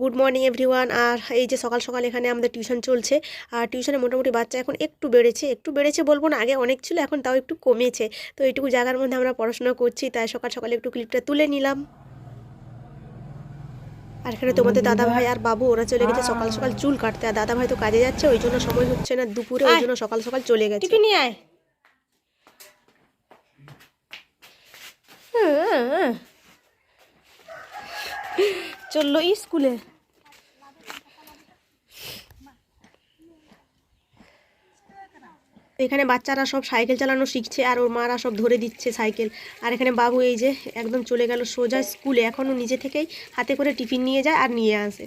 Good morning everyone. আর এই যে সকাল সকাল এখানে আমাদের টিউশন চলছে আর টিউশনে মোটামুটি বাচ্চা এখন একটু বেড়েছে। একটু বেড়েছে বলব না আগে অনেক ছিল এখন তাও একটু কমেছে। তো এইটুকু জায়গার মধ্যে আমরা পড়াশোনা করছি তাই সকাল সকাল একটু ক্লিপটা তুলে নিলাম। আর এখানে তোমাদের দাদা ভাই আর বাবু ওরা চলে গেছে সকাল সকাল চুল কাটতে। আর দাদা ভাই তো কাজে যাচ্ছে ওই জন্য সময় হচ্ছে না দুপুরে ওই জন্য সকাল সকাল চলে গেছে। নিয়ে আয়। হ্যাঁ। চলল স্কুলে। এখানে বাচ্চারা সব সাইকেল চালানো শিখছে আর ওর মারা সব ধরে দিচ্ছে সাইকেল। আর এখানে বাবু এই যে একদম চলে গেল সোজা স্কুলে। এখনও নিজে থেকেই হাতে করে টিফিন নিয়ে যায় আর নিয়ে আসে।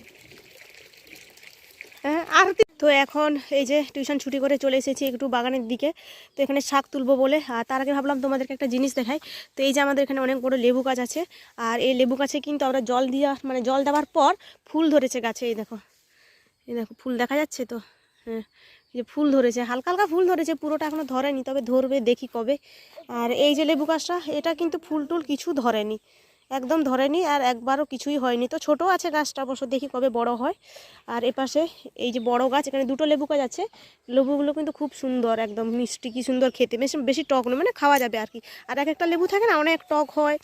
হ্যাঁ, আর তো এখন এই যে টিউশন ছুটি করে চলে এসেছি একটু বাগানের দিকে, তো এখানে শাক তুলবো বলে। আর তার আগে ভাবলাম তোমাদেরকে একটা জিনিস দেখাই। তো এই যে আমাদের এখানে অনেক বড় লেবু গাছ আছে, আর এই লেবু গাছে কিন্তু আমরা জল দিয়া মানে জল দেওয়ার পর ফুল ধরেছে গাছে, এই দেখো। এই দেখো, ফুল দেখা যাচ্ছে তো? হ্যাঁ যে ফুল ধরেছে, হালকা হালকা ফুল ধরেছে, পুরোটা এখনও ধরেনি, তবে ধরবে, দেখি কবে। আর এই যে লেবু গাছটা, এটা কিন্তু ফুল টুল কিছু ধরেনি। একদম ধরেনি আর একবারও কিছুই হয়নি। তো ছোট আছে গাছটা অবশ্য দেখি কবে বড় হয়। আর এপাশে এই যে বড় গাছ, এখানে দুটো লেবু গাছ আছে। লেবুগুলো কিন্তু খুব সুন্দর, একদম মিষ্টি, কি সুন্দর খেতে। বেশি বেশি টক নয় মানে খাওয়া যাবে আর কি। আর এক একটা লেবু থাকে না, অনেক টক হয়।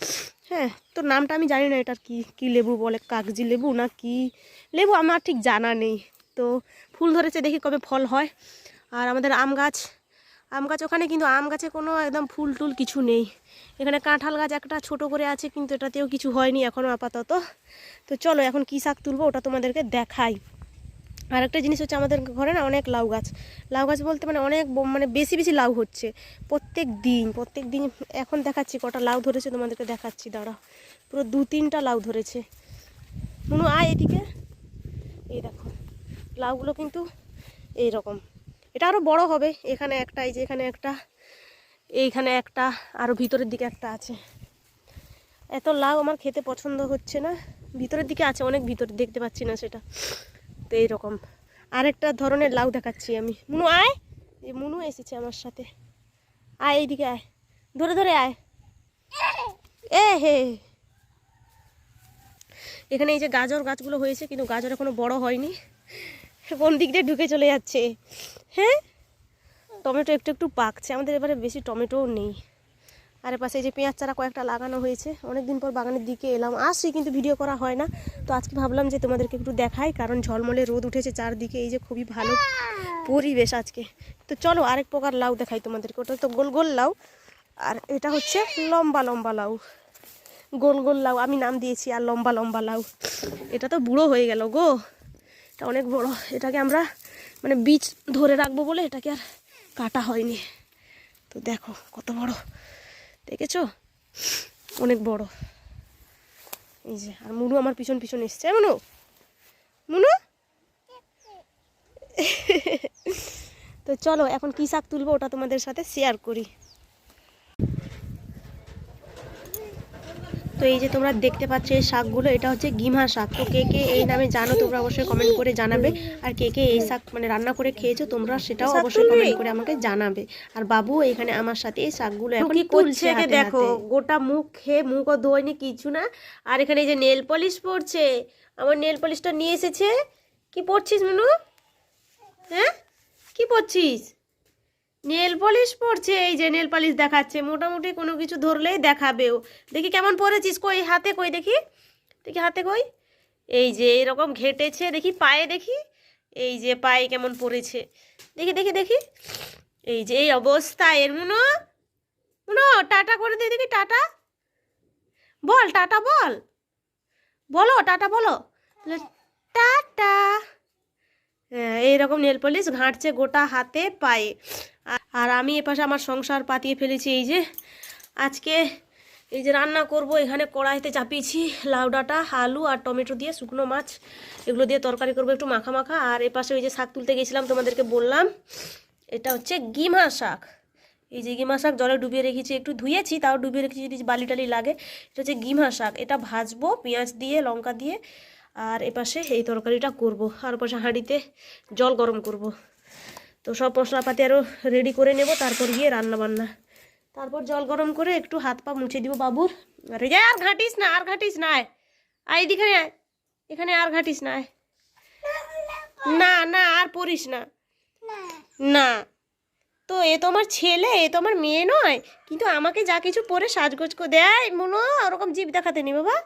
হ্যাঁ তো নামটা আমি জানি না এটার কি কি লেবু বলে, কাগজি লেবু না কি? লেবু আমার ঠিক জানা নেই। তো ফুল ধরেছে, দেখি কবে ফল হয়। আর আমাদের আম গাছ আম গাছ ওখানে কিন্তু আম গাছে কোনো একদম ফুল টুল কিছু নেই। এখানে কাঁঠাল গাছ একটা ছোট করে আছে, কিন্তু এটাতেও কিছু হয়নি এখনও আপাতত। তো চলো এখন কী শাক তুলবো ওটা তোমাদেরকে দেখাই। আর একটা জিনিস হচ্ছে আমাদের ঘরে না অনেক লাউ গাছ। লাউ গাছ বলতে মানে অনেক মানে বেশি বেশি লাউ হচ্ছে। প্রত্যেক দিন প্রত্যেক দিন এখন দেখাচ্ছি কটা লাউ ধরেছে তোমাদেরকে দেখাচ্ছি, দাঁড়া। পুরো দু তিনটা লাউ ধরেছে। নুনু, আয় এদিকে। এই দেখো, লাউগুলো কিন্তু এই রকম এটা আরও বড় হবে, এখানে একটা, এই যে এখানে একটা, এইখানে একটা আরও ভিতরের দিকে একটা আছে। এত লাউ আমার খেতে পছন্দ হচ্ছে না। ভিতরের দিকে আছে, অনেক ভিতরে দেখতে পাচ্ছি না সেটা। তো এইরকম। আরেকটা ধরনের লাউ দেখাচ্ছি আমি। মুনু, আয়! এই মুনু এসেছে আমার সাথে। আয়, এইদিকে আয়। ধরে ধরে আয়। এ হে। এখানে এই যে গাজর গাছগুলো হয়েছে, কিন্তু গাজর এখনও বড় হয়নি। কোন দিক দিয়ে ঢুকে চলে যাচ্ছে? হ্যাঁ? টমেটো একটু একটু পাকছে, আমাদের এবারে বেশি টমেটোও নেই। আর পাশে যে পেঁয়াজ চারা কয়েকটা লাগানো হয়েছে অনেক দিন পর বাগানের দিকে এলাম। আসছি, কিন্তু ভিডিও করা হয় না। তো আজকে ভাবলাম যে তোমাদেরকে একটু দেখাই, কারণ ঝলমলে রোদ উঠেছে চারদিকে, এই যে খুবই ভালো পরিবেশ আজকে। তো চলো আরেক প্রকার লাউ দেখাই তোমাদেরকে, ওটা তো গোল গোল লাউ। আর এটা হচ্ছে লম্বা লম্বা লাউ। গোল গোল লাউ, আমি নাম দিয়েছি আর লম্বা লম্বা লাউ। এটা তো বুড়ো হয়ে গেল গো। এটা অনেক বড়, এটাকে আমরা মানে বীজ ধরে রাখব বলে এটাকে আর কাটা হয়নি। তো দেখো কত বড়। দেখেছ? অনেক বড়। এই যে, আর মুনু আমার পিছন পিছন এসছে। মুনু? মুনু? তো চলো, এখন কী শাক তুলবো ওটা তোমাদের সাথে শেয়ার করি। তো এই যে তোমরা দেখতে পাচ্ছ এই শাকগুলো এটা হচ্ছে গিমা শাক। তো কে কে এই নামে জানো তোমরা অবশ্যই কমেন্ট করে জানাবে। আর কে কে এই শাক মানে রান্না করে খেয়েছো তোমরা সেটাও অবশ্যই কমেন্ট করে আমাকে জানাবে। আর বাবু এখানে আমার সাথে এই শাকগুলো এখন করছে দেখো। গোটা মুখ খেয়ে মুখও ধোয়নি কিছু না। আর এখানে এই যে নেল পলিশ পড়ছে। আমার নেল পলিশটা নিয়ে এসেছে। কি পড়ছিস মনু হ্যাঁ? কি পড়ছিস? নেল পলিশ পড়ছে এই যে নেল পলিশ দেখাচ্ছে, মোটামুটি কোনো কিছু ধরলেই দেখাবেও। দেখি কেমন পরেছিস, কই হাতে কই দেখি? দেখি হাতে কই? এই যে এরকম ঘেটেছে, দেখি পায়ে দেখি। এই যে পায়ে কেমন পড়েছে। দেখি দেখি দেখি। এই যে এই অবস্থা এর মুনো। মুনো, টাটা করে দিয়ে দেখি, টাটা। বল টাটা বল। বলো, টাটা বলো, টাটা। এইরকম নেল পলিশ ঘাঁটছে গোটা হাতে পায়ে। আর আমি এপাশে আমার সংসার পাতিয়ে ফেলেছি, এই যে আজকে এই যে রান্না করব, এখানে কড়াইতে চাপিয়েছি লাউ ডাঁটা, আলু আর টমেটো দিয়ে শুকনো মাছ। এগুলো দিয়ে তরকারি করব একটু মাখা মাখা আর এপাশে ওই যে শাক তুলতে গেছিলাম, তোমাদেরকে বললাম, এটা হচ্ছে গিমা শাক। এই যে গিমা শাক জলে ডুবিয়ে রেখেছি, একটু ধুয়েছি, তাও ডুবিয়ে রেখেছি যদি বালি টালি লাগে। এটা হচ্ছে গিমা শাক। এটা ভাজবো, পেঁয়াজ দিয়ে, লঙ্কা দিয়ে আর এপাশে এই তরকারিটা করব, আর পাশে হাঁড়িতে জল গরম করব। তো সব মশলাপাতি আরও রেডি করে নেব, তারপর গিয়ে রান্না বান্না তারপর জল গরম করে একটু হাত পা মুছে দিব বাবুর। আরে যা, আর ঘাঁটিস না, আর ঘাঁটিস না, আয়। এদিকে আয়, এখানে আর ঘাটিস না না না, আর পড়িস না। না। তো এ তো আমার ছেলে, এ তো আমার মেয়ে নয়, কিন্তু আমাকে যা কিছু পরে সাজগোজ করে দেয়, মনে ওরকম জীব দেখাতে নি বাবা।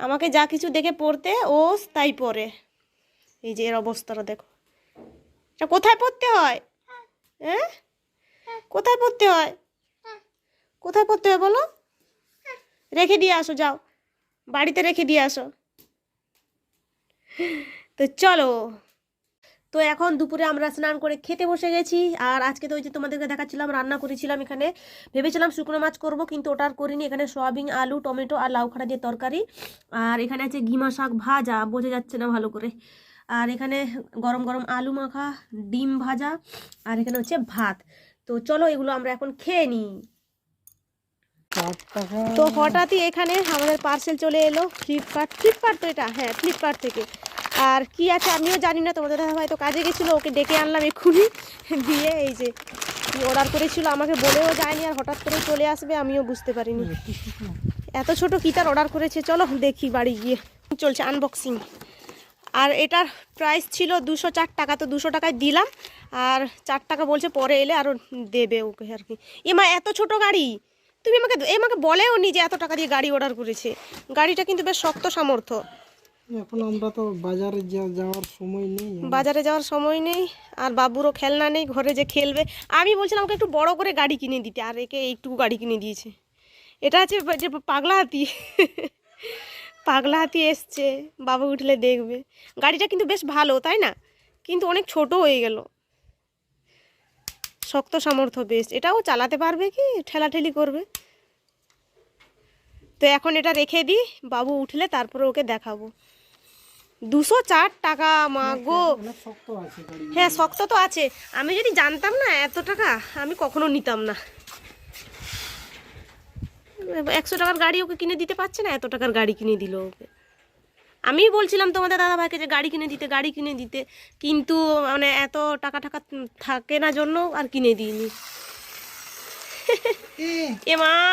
আমাকে যা কিছু দেখে পড়তে, ও তাই পরে এই যে এর অবস্থাটা দেখো। এটা কোথায় পড়তে হয়? হ্যাঁ? কোথায় পড়তে হয়? কোথায় পড়তে হয় বলো? রেখে দিয়ে আসো, যাও। বাড়িতে রেখে দিয়ে আসো। তো চলো। তো এখন দুপুরে আমরা স্নান করে খেতে বসে গেছি। আর আজকে তো ওই যে তোমাদেরকে দেখাচ্ছিলাম রান্না করেছিলাম এখানে। ভেবেছিলাম শুকনো মাছ করব কিন্তু ওটা আর করিনি। এখানে সয়াবিন আলু টমেটো আর লাউ খাড়া দিয়ে তরকারি। আর এখানে আছে ঘিমা শাক ভাজা বোঝা যাচ্ছে না ভালো করে। আর এখানে গরম গরম আলু মাখা ডিম ভাজা আর এখানে হচ্ছে ভাত। তো চলো এগুলো আমরা এখন খেয়ে নিই। তো হঠাৎই এখানে আমাদের পার্সেল চলে এলো ফ্লিপকার্ট ফ্লিপকার্ট তো এটা হ্যাঁ ফ্লিপকার্ট থেকে। আর কি আছে আমিও জানি না, তোমাদের দাদা হয়তো কাজে গেছিল, ওকে ডেকে আনলাম এক্ষুনি। দিয়ে এই যে অর্ডার করেছিল, আমাকে বলেও যায়নি আর হঠাৎ করে চলে আসবে, আমিও বুঝতে পারিনি। এত ছোট কি তার অর্ডার করেছে? চলো দেখি বাড়ি গিয়ে। চলছে আনবক্সিং আর এটার প্রাইস ছিল দুশো চার টাকা, তো দুশো টাকায় দিলাম। আর চার টাকা বলছে পরে এলে আরও দেবে ওকে আর কি। এমা এত ছোট গাড়ি! তুমি আমাকে, এ আমাকে বলেও নি যে এত টাকা দিয়ে গাড়ি অর্ডার করেছে। গাড়িটা কিন্তু বেশ শক্ত সামর্থ্য। এখন আমরা তো বাজারে যাওয়ার সময় নেই বাজারে যাওয়ার সময় নেই, আর বাবুরও খেলনা নেই, ঘরে যে খেলবে। আমি বলছিলাম আমাকে একটু বড় করে গাড়ি কিনে দিতে, আর একে একটু গাড়ি কিনে দিয়েছে। এটা আছে যে পাগলা হাতি পাগলা হাতি এসছে, বাবু উঠলে দেখবে। গাড়িটা কিন্তু বেশ ভালো, তাই না? কিন্তু অনেক ছোট হয়ে গেল। শক্ত সামর্থ্য বেশ এটাও চালাতে পারবে কি? ঠেলাঠেলি করবে। তো এখন এটা রেখে দিই, বাবু উঠলে তারপরে ওকে দেখাবো। দুশো চার টাকা মা গো। শক্ত আছে গাড়ি হ্যাঁ শক্ত তো আছে। আমি যদি জানতাম না এত টাকা আমি কখনো নিতাম না। একশো টাকার গাড়ি ওকে কিনে দিতে পারছে না এত টাকার গাড়ি কিনে দিল ওকে। আমি বলছিলাম তোমাদের দাদা ভাইকে যে গাড়ি কিনে দিতে গাড়ি কিনে দিতে কিন্তু মানে এত টাকা টাকা থাকে না জন্য আর কিনে দিইনি। এ মা।